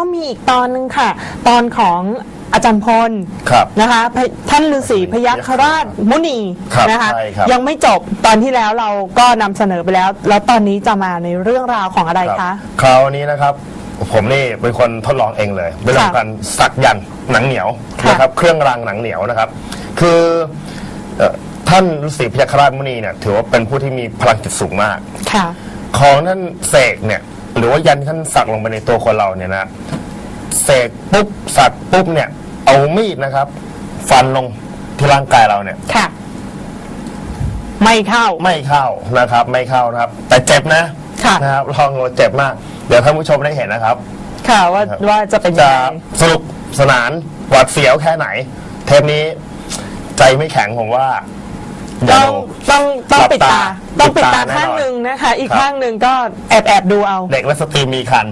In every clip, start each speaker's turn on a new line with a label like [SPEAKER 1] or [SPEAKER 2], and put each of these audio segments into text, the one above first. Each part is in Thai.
[SPEAKER 1] ก็มีอีกตอนหนึ่งค่ะ ตอนของอาจารย์พล
[SPEAKER 2] ครับ
[SPEAKER 1] นะคะพระท่านฤาษีพยัคฆราชมุนี
[SPEAKER 2] ครับ
[SPEAKER 1] นะคะ
[SPEAKER 2] ใช่ครับ
[SPEAKER 1] ยังไม่จบตอนที่แล้วเราก็นำเสนอไปแล้ว แล้วตอนนี้จะมาในเรื่องราวของอะไร
[SPEAKER 2] รับ
[SPEAKER 1] คะ
[SPEAKER 2] คราวนี้นะครับผมนี่เป็นคนทดลองเองเลยเป็นเรื่องการสักยันต์หนังเหนียว
[SPEAKER 1] ค่ะ
[SPEAKER 2] นะครับเครื่องรางหนังเหนียวนะครับ คือเอ่อท่านฤาษีพยัคฆราชมุนีเนี่ยถือว่าเป็นผู้ที่มีพลังจิตสูงมาก
[SPEAKER 1] ค่ะ
[SPEAKER 2] ของท่านเสกเนี่ย หรือว่ายันที่ท่านสักลงไปในตัวคนเราเนี่ยนะเสกปุ๊บสักปุ๊บเนี่ย เอามีดนะครับ ฟันลงที่ร่างกายเราเนี่ย
[SPEAKER 1] ค่ะ ไม่เข้า
[SPEAKER 2] ไม่เข้านะครับ ไม่เข้านะครับ แต่เจ็บนะ
[SPEAKER 1] ค่ะ
[SPEAKER 2] นะครับลองดูเจ็บมาก เดี๋ยวท่านผู้ชมได้เห็นนะครับ
[SPEAKER 1] ค่ะว่าว่าจะเป็นยั
[SPEAKER 2] จะ
[SPEAKER 1] งไง
[SPEAKER 2] สนุกสนานหวาดเสียวแค่ไหน เทปนี้ใจไม่แข็งผมว่า อย่า
[SPEAKER 1] ต้อง
[SPEAKER 2] ดู
[SPEAKER 1] ต้องต้อง
[SPEAKER 2] หลับ
[SPEAKER 1] ปิดตา
[SPEAKER 2] ตา
[SPEAKER 1] ต้องปิดตา
[SPEAKER 2] ปิดตาแน่นอน
[SPEAKER 1] ข้างหนึ่งนะคะ อีก
[SPEAKER 2] ครับ
[SPEAKER 1] ข้างหนึ่งก็แอบแอบดูเอา
[SPEAKER 2] เด็กและสตรีมีคัน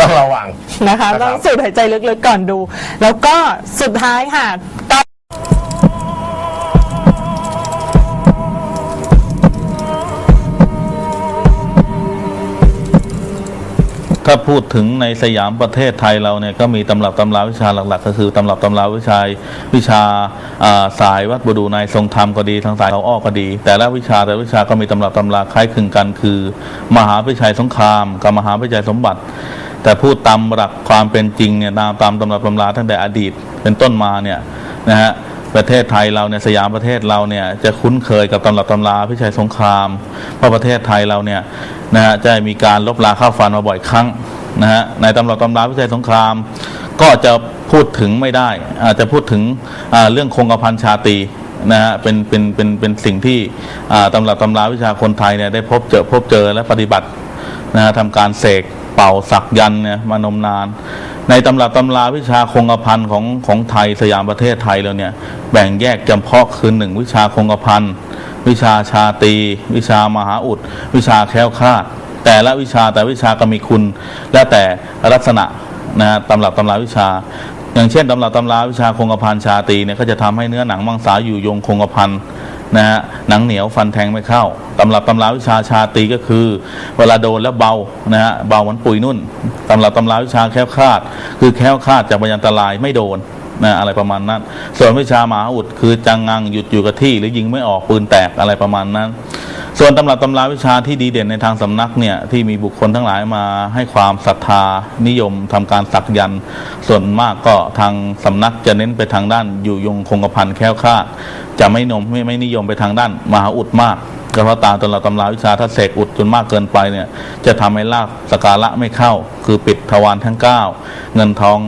[SPEAKER 2] ต้องระวัง
[SPEAKER 1] นะคะ
[SPEAKER 2] นะครับ
[SPEAKER 1] ต้องสูดหายใจลึกๆก่อนดู แล้วก็สุดท้ายค่ะ
[SPEAKER 3] ถ้าพูดถึงในสยามประเทศไทยเราเนี่ยก็มีตำรับตำราวิชาหลักๆ ก็คือตำรับตำราวิชาวิชาสายวัดบุดูในทรงธรรมก็ดีทางสายเราอ้อก็ดี แต่ละวิชาแต่ละวิชาก็มีตำรับตำราคล้ายคลึงกัน คือ มหาวิชัยสงครามกับมหาวิชัยสมบัติ แต่พูดตามหลักความเป็นจริงเนี่ยตามตามตำรับตำราตั้งแต่อดีตเป็นต้นมาเนี่ยนะฮะประเทศไทยเราเนี่ยสยามประเทศเราเนี่ยจะคุ้นเคยกับตำรับตำราพิชัยสงครามเพราะประเทศไทยเราเนี่ย นะฮะจะมีการลบลาข้าวฟันมาบ่อยครั้งนะฮะในตำรับตำราพิชัยสงคราม ก็จะพูดถึงไม่ได้ อาจจะพูดถึงเรื่องคงกระพันชาตีนะฮะเป็นเป็นเป็นเป็นสิ่งที่ตำรับตำราวิชาคนไทยเนี่ยได้พบเจอพบเจอและปฏิบัตินะฮะทำการเสกเป่าสักยันเนี่ยมานมนาน ในตำรับตำราวิชาคงกระพันของของไทยสยามประเทศไทยเราเนี่ยแบ่งแยกจำเพาะคือหนึ่งวิชาคงกระพัน วิชาชาตี วิชามหาอุด วิชาแคล้วคลาด แต่ละวิชาแต่วิชาก็มีคุณ และแต่ลักษณะนะฮะตำรับตำราวิชา อย่างเช่นตำรับตำราวิชาคงกระพันชาตีเนี่ยก็จะทำให้เนื้อหนังมังสาอยู่ยงคงกระพันนะฮะหนังเหนียวฟันแทงไม่เข้าตำรับตำราวิชาชาตีก็คือ เวลาโดนแล้วเบานะฮะเบาเหมือนปุ๋ยนุ่นตำรับตำราวิชาแคล้วคลาด คือแคล้วคลาดจากพยันตรายไม่โดน นะอะไรประมาณนั้น ส่วนวิชามหาอุดคือจังงังหยุดอยู่กับที่ หรือยิงไม่ออกปืนแตกอะไรประมาณนั้น ส่วนตำรับตำราวิชาที่ดีเด่นในทางสำนักเนี่ยที่มีบุคคลทั้งหลายมาให้ความศรัทธานิยมทำการสักยันต์ส่วนมากก็ทางสำนักจะเน้นไปทางด้านอยู่ยงคงกระพันแค้วคลาดจะไม่นมไม่ไม่นิยมไปทางด้านมหาอุดมาก ก็เพราะตาตำราตำราวิชาถ้าเสกอุดจนมากเกินไปเนี่ย จะทำให้ลาบสการะไม่เข้า คือปิดทวารทั้ง 9 เงินทอง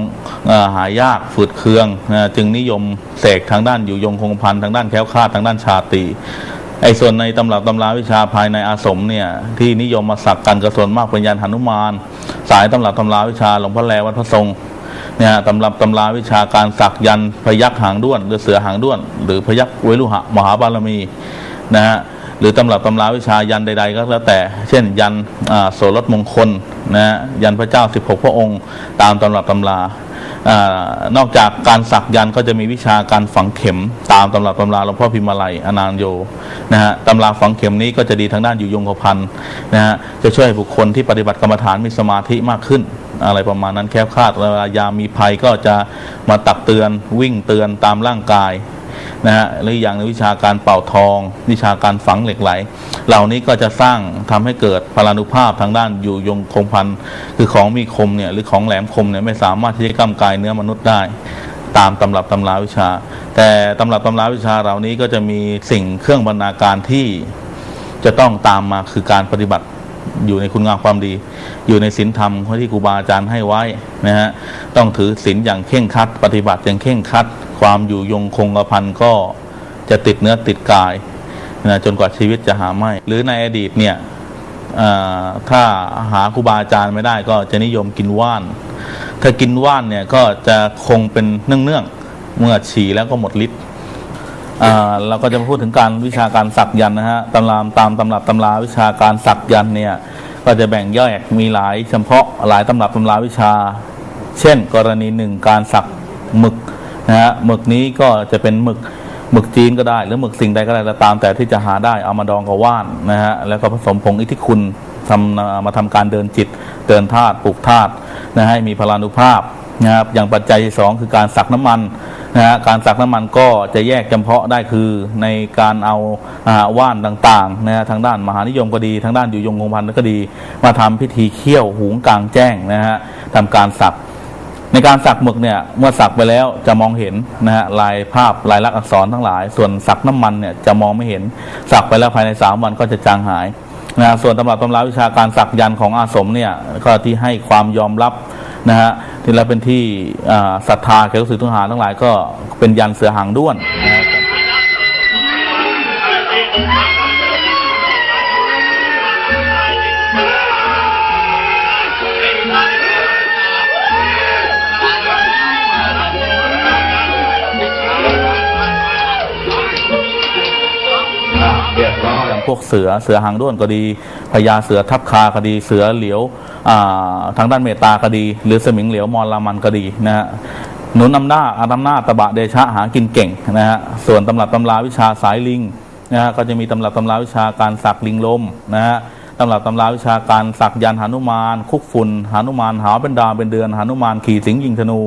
[SPEAKER 3] อหายากฝืดเคืองจึงนิยมเสกทางด้านอยู่ยงคงพันทางด้านแคล้วคลาดทางด้านชาตรีไอ้ส่วนในตำรับตำราวิชาภายในอาสมเนี่ยที่นิยมมาสักกันกระส่วนมากเป็นยันหนุมาน สายตำรับตำราวิชาหลวงพ่อแลวัดพระทรงเนี่ยตำรับตำราวิชาการสักยันพยักหางด้วนหรือเสือหางด้วน หรือพยักเวลุหะมหาบารมีนะฮะ รือตำรับตำราวิชายันใด ๆ ก็แล้วแต่ เช่น ยันโสรถมงคลนะยันพระเจ้า 16 พระองค์ ตามตำรับตำราอนอกจากการสักยันก็จะมีวิชาการฝังเข็มตามตำรับตำราหลวงพ่อพิมพ์มาลัยอนานโยนะฮะตำราฝังเข็มนี้ก็จะดีทางด้านอยู่ยงคพันนะฮะจะช่วยบุคคลที่ปฏิบัติกรรมฐานมีสมาธิมากขึ้น อะไรประมาณนั้นแคล้วคลาดเวลายามีภัยก็จะมาตักเตือนวิ่งเตือนตามร่างกาย นะฮะหรืออย่างในวิชาการเป่าทอง วิชาการฝังเหล็กไหล เหล่านี้ก็จะสร้างทำให้เกิดพลานุภาพทางด้านอยู่ยงคงพันคือของมีคมเนี่ยหรือของแหลมคมเนี่ยไม่สามารถที่จะกำกายเนื้อมนุษย์ได้ตามตำรับตำราวิชา แต่ตำรับตำราวิชาเหล่านี้ก็จะมีสิ่งเครื่องบรรณาการที่จะต้องตามมาคือการปฏิบัติ อยู่ในคุณงามความดี อยู่ในศีลธรรมที่ครูบาอาจารย์ให้ไว้นะฮะต้องถือศีลอย่างเข่งคัด ปฏิบัติอย่างเข่งคัด ความอยู่ยงคงกระพันก็จะติดเนื้อติดกายนะจนกว่าชีวิตจะหาไม่ หรือในอดีตเนี่ยถ้าหาครูบาอาจารย์ไม่ได้ก็จะนิยมกินว่าน ถ้ากินว่านเนี่ยก็จะคงเป็นเนื่องๆเมื่อฉี่แล้วก็หมดฤทธิ์ เราก็จะพูดถึงการวิชาการสักยันนะฮะตำรามตามตำรับตำราวิชาการสักยันเนี่ยก็จะแบ่งย่อยมีหลายเฉพาะหลายตำรับตำราวิชา เช่น กรณีหนึ่งการสักหมึกนะฮะหมึกนี้ก็จะเป็นหมึกหมึกจีนก็ได้ หรือหมึกสิ่งใดก็ได้ก็ตามแต่ที่จะหาได้เอามาดองกับว่านนะฮะแล้วก็ผสมผงอิทธิคุณทำมาทำการเดินจิต เดินธาตุปลูกธาตุนะให้มีพลานุภาพนะครับอย่างปัจจัยที่สองคือการสักน้ำมัน นะฮะการสักน้ำมันก็จะแยกจำเพาะได้คือในการเอาอ่าว่านต่างๆนะฮะทางด้านมหานิยมก็ดี ทางด้านอยู่ยงคงพันธุ์ก็ดี มาทำพิธีเคี่ยวหุงกลางแจ้งนะฮะทำการสัก ในการสักหมึกเนี่ยเมื่อสักไปแล้วจะมองเห็นนะฮะลายภาพลายลักษณ์อักษรทั้งหลาย ส่วนสักน้ำมันเนี่ยจะมองไม่เห็นสักไปแล้วภายในสามวันก็จะจางหายนะฮะส่วนตำรับตำราวิชาการสักยันต์ของอาสมเนี่ยก็ที่ให้ความยอมรับนะฮะ ที่แล้วเป็นที่ศรัทธาแก่ลูกศิษย์ทุกหาทั้งหลายก็เป็นยันเสือหางด้วนนะฮะอย่างพวกเสือเสือหางด้วนก็ดีพญาเสือทับคาก็ดีเสือเหลียว ทางด้านเมตตาก็ดี หรือสมิงเหลียวมอลามันก็ดีนะฮะหนุนนำหน้าอาตำหน้าจตบะเดชะหากินเก่งนะฮะส่วนตำรับตำราวิชาสายลิงนะฮะก็จะมีตำรับตำราวิชาการสักลิงลมนะฮะตำรับตำราวิชาการสักยันต์หนุมาน คุกฝุ่นหานุมานหาเป็นดาวเป็นเดือนหานุมานขี่สิงยิงธนู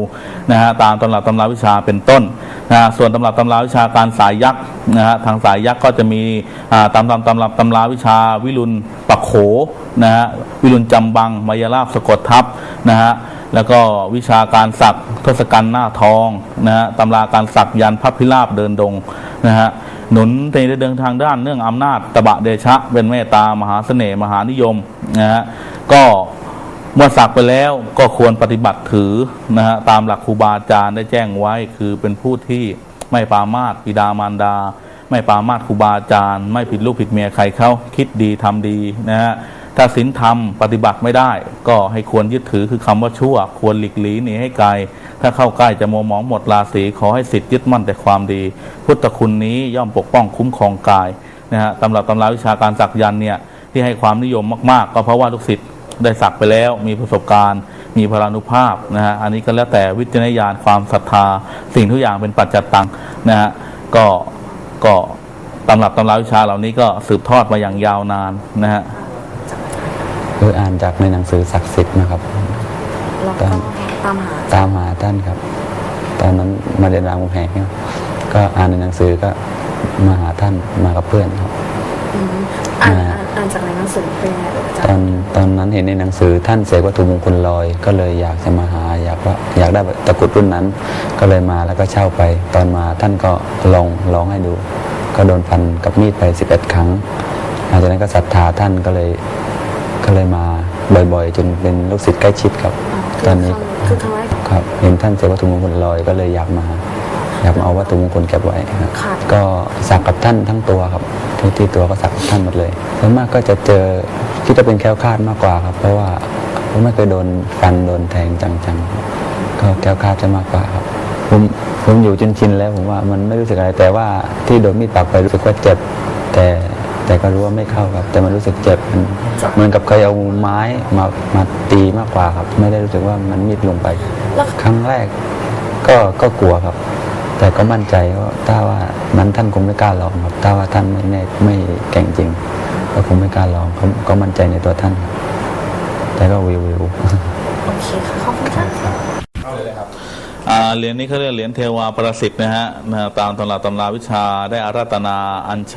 [SPEAKER 3] นะฮะตามตำรับตำราวิชาเป็นต้น นะส่วนตำรับตำราวิชาการสายยักษ์นะฮะทางสายยักษ์ก็จะมีตามตามตำรับตำราวิชาวิรุณปักโขนะฮะวิรุณจำบังมายาลาบสะกดทับนะฮะแล้วก็วิชาการสักทศกัณฐ์หน้าทองนะฮะตำราการสักยันพระพิราบเดินดงนะฮะหนุนในเดินทางด้านเนื่องอำนาจตบะเดชะเป็นเมตตามหาเสน่ห์มหานิยมนะฮะก็ เมื่อสักไปแล้วก็ควรปฏิบัติถือนะฮะตามหลักครูบาอาจารย์ได้แจ้งไว้คือเป็นผู้ที่ไม่ปามาสบิดามารดา ไม่ปามาสครูบาอาจารย์ ไม่ผิดลูกผิดเมียใครเขาคิดดีทำดีนะฮะถ้าศีลธรรมปฏิบัติไม่ได้ ก็ให้ควรยึดถือคือคำว่าชั่ว ควรหลีกหลีหนีให้ไกล ถ้าเข้าใกล้จะมัวหมองหมดราศีขอให้สิทธิ์ยึดมั่นแต่ความดี พุทธคุณนี้ย่อมปกป้องคุ้มครองกายนะฮะตำรับตำราวิชาการสักยันเนี่ยที่ให้ความนิยมมาก ๆ ก็เพราะว่าลูกศิษย์ ได้สักไปแล้ว มีประสบการณ์ มีพลานุภาพนะฮะอันนี้ก็แล้วแต่วิจารณญาณความศรัทธา สิ่งทุกอย่างเป็นปัจจัตตังนะฮะก็ก็ตำรับตำราวิชาเหล่านี้ก็สืบทอดมาอย่างยาวนานนะฮะ
[SPEAKER 4] คืออ่านจากในหนังสือศักดิ์สิทธิ์นะครับ
[SPEAKER 5] แล้วก็ตามหา
[SPEAKER 4] ตามหาท่านครับ ตอนนั้นมาเรียนรามคำแหงครับก็อ่านในหนังสือก็มาหาท่านมากับเพื่อนครับ
[SPEAKER 5] อืมอ่าน
[SPEAKER 4] อ่า
[SPEAKER 5] อ่านอ่านจากในหนังสือเป็นไงอาจา
[SPEAKER 4] ตอ
[SPEAKER 5] ร
[SPEAKER 4] น
[SPEAKER 5] ย์
[SPEAKER 4] ตอนนั้นเห็นในหนังสือท่านเสกวัตถุมงคลลอย ก็เลยอยากจะมาหาอยากว่าอยากได้ตะกรุดรุ่นนั้น ก็เลยมาแล้วก็เช่าไป ตอนมาท่านก็ลองลองให้ดู ก็โดนฟันกับมีดไป 11 ครั้งหลังจากนั้นก็ศรัทธาท่านก็เลยก็เลยมาบ่อยๆ จนเป็นลูกศิษย์ใกล้ชิดครับ ตอนนี้
[SPEAKER 5] คือทำไม
[SPEAKER 4] ครับเห็นท่านเสกวัตถุมงคลลอยก็เลยอยากมา อยากมาเอาวัตถุมงคลเก็บไว้ครับ
[SPEAKER 5] ขาด
[SPEAKER 4] ก็สักกับท่านทั้งตัวครับที่ที่ตัวก็สักกับท่านหมดเลยส่วนมากก็จะเจอคิดว่าเป็นแคล้วคลาดมากกว่าครับ เพราะว่าผมไม่เคยโดนฟันโดนแทงจังๆ ก็แคล้วคลาดจะมากกว่าครับผมผมอยู่จนชินแล้วผมว่ามันไม่รู้สึกอะไร แต่ว่าที่โดนมีดปักไปรู้สึกว่าเจ็บ แต่แต่ก็รู้ว่าไม่เข้าครับ แต่มันรู้สึกเจ็บมันเหมือนกับเคยเอาไม้มามาตีมากกว่าครับ ไม่ได้รู้สึกว่ามันมีดลงไป
[SPEAKER 5] แล้ว
[SPEAKER 4] ครั้งแรกก็ก็กลัวครับ แต่ก็มั่นใจว่าถ้าว่านั้นท่านคงไม่กล้าลองครับถ้าว่าท่านไม่แน่ไม่เก่งจริง ก็คงไม่กล้าลองเขาก็มั่นใจในตัวท่านครับแต่ก็วิววิว
[SPEAKER 5] โอเคค่ะขอบคุณค่ะ
[SPEAKER 3] อ่าเหรียญนี้เขาเรียกเหรียญเทวาประสิทธิ์นะฮะนะฮะตามตำราตำราวิชาได้อาราธนาอัญเชิญ